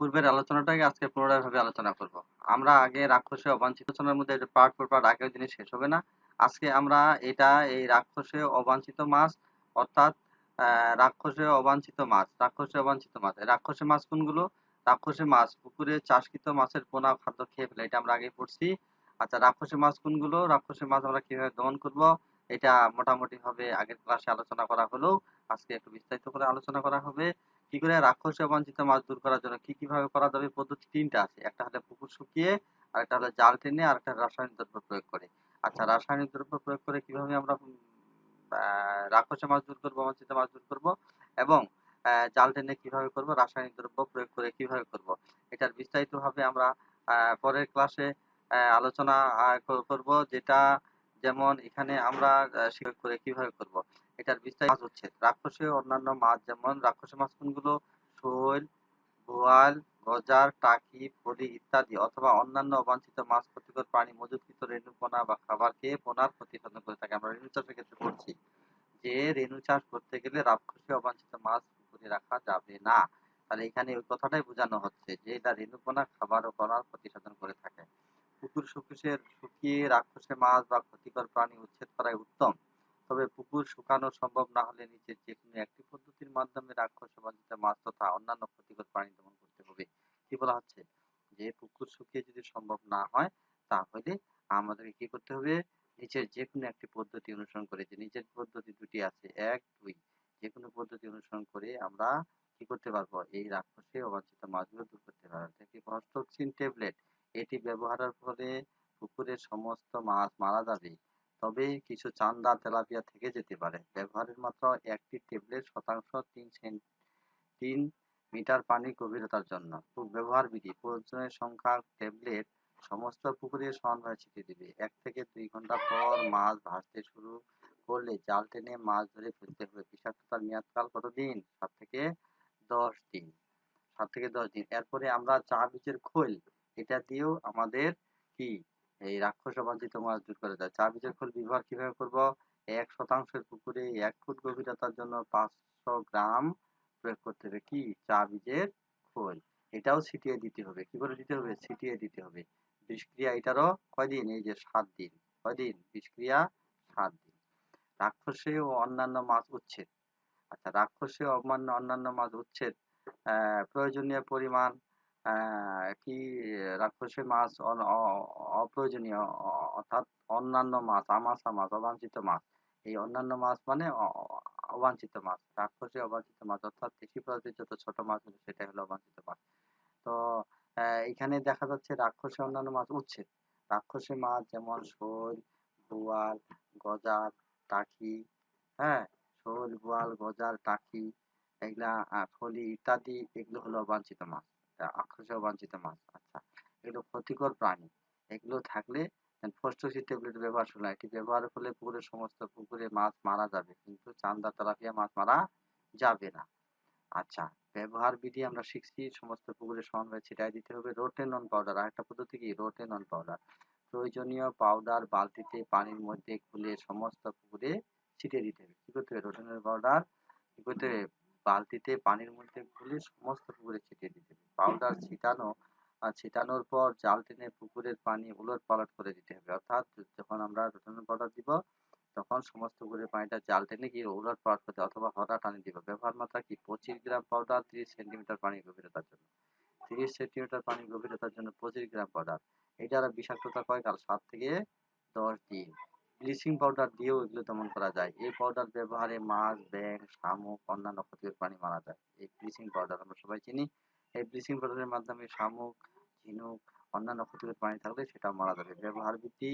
পূর্বের আলোচনাটাকে আজকে পুনরায় ভাবে আলোচনা করব। আমরা আগে রাক্ষসে অবাঞ্ছিত আলোচনার মধ্যে পার্ট পর পার্ট আগের দিনে শেষ হবে না। আজকে আমরা এটা, এই রাক্ষসে অবাঞ্ছিত মাছ অর্থাৎ রাক্ষসে অবাঞ্ছিত মাছ, রাক্ষসে অবাঞ্ছিত মাছ। রাক্ষসে মাছ কোনগুলো? রাক্ষসে মাছ, পুকুরে চাষকৃত মাছের পোনা খাদ্য খেয়ে ফেলে, এটা আমরা আগে পড়ছি। আচ্ছা রাক্ষসে মাছ কোনগুলো? রাক্ষসে মাছ আমরা কীভাবে দমন করব? এটা মোটামুটি ভাবে আগের ক্লাসে আলোচনা করা হলো। আজকে একটু বিস্তারিত করে আলোচনা করা হবে। কি করে রাক্ষসে অবাঞ্ছিত মাছ দূর করার জন্য? কি কীভাবে করা যাবে? পদ্ধতি তিনটা আছে। একটা হলো পুকুর শুকিয়ে আর একটা হলো জাল টেনে আর একটা রাসায়নিক দ্রব্য প্রয়োগ করে। আচ্ছা রাসায়নিক দ্রব্য প্রয়োগ করে কীভাবে আমরা রাক্ষসে মাছ দূর করব অবাঞ্ছিত মাছ দূর করব? এবং জাল টেনে কীভাবে করব? রাসায়নিক দ্রব্য প্রয়োগ করে কীভাবে করব? এটার বিস্তারিত ভাবে আমরা আহ, পরের ক্লাসে আলোচনা করব। যেটা যেমন এখানে আমরা করে কীভাবে করব। এটার বিস্তারিত মাছ হচ্ছে। রাক্ষসে অন্যান্য মাছ যেমন রাক্ষসে মাছ কোনগুলো? শোল, বোয়াল, গজার, টাকি, ফলি ইত্যাদি অথবা অন্যান্য অবাঞ্ছিত মাছ ক্ষতিকর প্রাণী মজুদকৃত রেণু পোনা বা খাবার খেয়ে পোনার ক্ষতি সাধন করে থাকে। আমরা রেণু চাষের ক্ষেত্রে পড়ছি যে রেণু চাষ করতে গেলে রাক্ষসে অবাঞ্ছিত মাছ পুকুরে রাখা যাবে না। তাহলে এখানে ওই কথাটাই বোঝানো হচ্ছে যে এটা রেণু পোনা খাবার ও পোনার ক্ষতি সাধন করে থাকে। পুকুর শুকিয়ে শুকিয়ে রাক্ষসে মাছ বা ক্ষতিকর প্রাণী উচ্ছেদ করাই উত্তম। তবে পুকুর শুকানো সম্ভব না হলে নিচের যে কোনো একটি পদ্ধতির মাধ্যমে রাক্ষস বাঞ্ছিত মাছ তথা অন্যান্য ক্ষতিকর প্রাণী দমন করতে হবে। কি বলা হচ্ছে? যে পুকুর শুকিয়ে যদি সম্ভব না হয়, তাহলে আমাদেরকে কি করতে হবে? নিচের যে কোনো একটি পদ্ধতি অনুসরণ করে, যে নিচের পদ্ধতি দুটি আছে, এক, দুই যে কোনো পদ্ধতি অনুসরণ করে আমরা কি করতে পারব? এই রাক্ষসে অবাঞ্ছিত মাছগুলো দূর করতে পারব। দেখি কনস্ট্রকশন ট্যাবলেট? এটি ব্যবহারের ফলে পুকুরের সমস্ত মাছ মারা যাবে। তবে কিছু চান্দা তেলাপিয়া থেকে যেতে পারে। ব্যবহারের মাত্র একটি ট্যাবলেট শতাংশ তিন সেন্ট তিন মিটার পানি গভীরতার জন্য। খুব ব্যবহার বিধি। প্রয়োজনের সংখ্যা ট্যাবলেট সমস্ত পুকুরে সমানভাবে ছিটিয়ে দিবে। এক থেকে দুই ঘণ্টা পর মাছ ভাসতে শুরু করলে জাল টেনে মাছ ধরে ফেলতে হবে। বিষাক্ততার মেয়াদকাল কতদিন? সাত থেকে দশ দিন। সাত থেকে দশ দিন। এরপরে আমরা চা বীজের খোল। এটা দিয়েও আমাদের কি এই রাক্ষস অবাঞ্ছিত মাছ দূর করা যায় চা বীজের খোল ব্যবহার কীভাবে করব? এক শতাংশের পুকুরে এক ফুট গভীরতার জন্য পাঁচশো গ্রাম প্রয়োগ করতে হবে কি? চা বীজের খোল। এটাও ছিটিয়ে দিতে হবে। কি করে দিতে হবে? ছিটিয়ে দিতে হবে। বিষক্রিয়া এটারও কয়দিন? এই যে সাত দিন। কয়দিন? বিষক্রিয়া সাত দিন। রাক্ষসে ও অন্যান্য মাছ উচ্ছেদ। আচ্ছা রাক্ষসে অন্যান্য অন্যান্য মাছ উচ্ছেদ প্রয়োজনীয় পরিমাণ কি রাক্ষসে মাছ অপ্রয়োজনীয় অর্থাৎ অন্যান্য মাছ, আমাশা মাছ, অবাঞ্ছিত মাছ। এই অন্যান্য মাছ মানে অবাঞ্ছিত মাছ, রাক্ষসে অবাঞ্ছিত মাছ, অর্থাৎ কৃষি প্রজাতির যত ছোট মাছ সেটাই হলো অবাঞ্ছিত মাছ। তো এখানে দেখা যাচ্ছে রাক্ষসে অন্যান্য মাছ উচ্ছেদ। রাক্ষসে মাছ যেমন শোল, বোয়াল গজার টাকি হ্যাঁ শোল, বোয়াল গজার টাকি, এগুলা ফলি ইত্যাদি এগুলো হলো অবাঞ্ছিত মাছ। অবাঞ্ছিত মাছ। আচ্ছা এগুলো ক্ষতিকর প্রাণী। এগুলো থাকলে ফসফসি ট্যাবলেট ব্যবহার শুনলাম এটি ব্যবহারের ফলে পুকুরের সমস্ত পুকুরে মাছ মারা যাবে, কিন্তু চান্দা, তেলাপিয়া মাছ মারা যাবে না। আচ্ছা ব্যবহার বিধি আমরা শিখছি, সমস্ত পুকুরে সমানভাবে ছিটাই দিতে হবে। রোটেনন পাউডার আর একটা পদ্ধতি কি? Rotenone powder. প্রয়োজনীয় পাউডার বালতিতে পানির মধ্যে খুলে সমস্ত পুকুরে ছিটিয়ে দিতে হবে। কি করতে হবে? রোটেনন পাউডার কি করতে হবে? বালতিতে পানির মধ্যে খুলে সমস্ত পুকুরে ছিটিয়ে দিতে পাউডার ছিটানো ছিটানোর পর জাল টেনে পুকুরের পানি উলট পালট করে দিতে হবে। অর্থাৎ যখন আমরা রোটেনন পাউডার দিব, তখন সমস্ত পুকুরের পানিটা জাল টেনে গিয়ে উলট পালট করতে অথবা হরা টানি দিব। ব্যবহার মাত্রা কি? পঁচিশ গ্রাম পাউডার তিরিশ সেন্টিমিটার পানি গভীরতার জন্য। তিরিশ সেন্টিমিটার পানি গভীরতার জন্য পঁচিশ গ্রাম পাউডার এটার বিষাক্ততা কয়কাল সাত থেকে দশ দিন। ব্লিচিং পাউডার দিয়েও এগুলো দমন করা যায়। এই পাউডার ব্যবহারে মাছ, ব্যাঙ, শামুক, অন্যান্য ক্ষতিকর প্রাণী মারা যায়। এই ব্লিচিং পাউডার আমরা সবাই চিনি। এই ব্লিচিং পাউডারের মাধ্যমে শামুক, ঝিনুক, অন্যান্য ক্ষতিকর প্রাণী থাকলে সেটা মারা যাবে। ব্যবহার বৃদ্ধি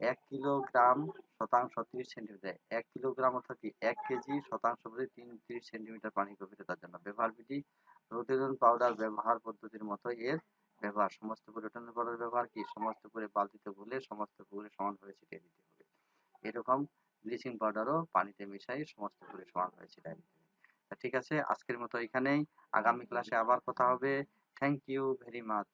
এক কিলোগ্রাম শতাংশ তিরিশ সেন্টিমিটার। এক কিলোগ্রাম অর্থাৎ কি এক কেজি শতাংশ প্রতি তিন তিরিশ সেন্টিমিটার পানি গভীরতার জন্য। ব্যবহার বিধি রোটেনন পাউডার ব্যবহার পদ্ধতির মতো এর ব্যবহার। সমস্ত রোটেনন পাউডার ব্যবহার কি? সমস্ত করে বালতিতে গুলে সমস্ত পুকুরে সমানভাবে ছিটিয়ে দিতে হবে। এরকম ব্লিচিং পাউডারও পানিতে মিশাই সমস্ত পুকুরে সমানভাবে ছিটিয়ে দিতে হবে। ঠিক আছে? আজকের মতো এখানেই। আগামী ক্লাসে আবার কথা হবে। Thank you very much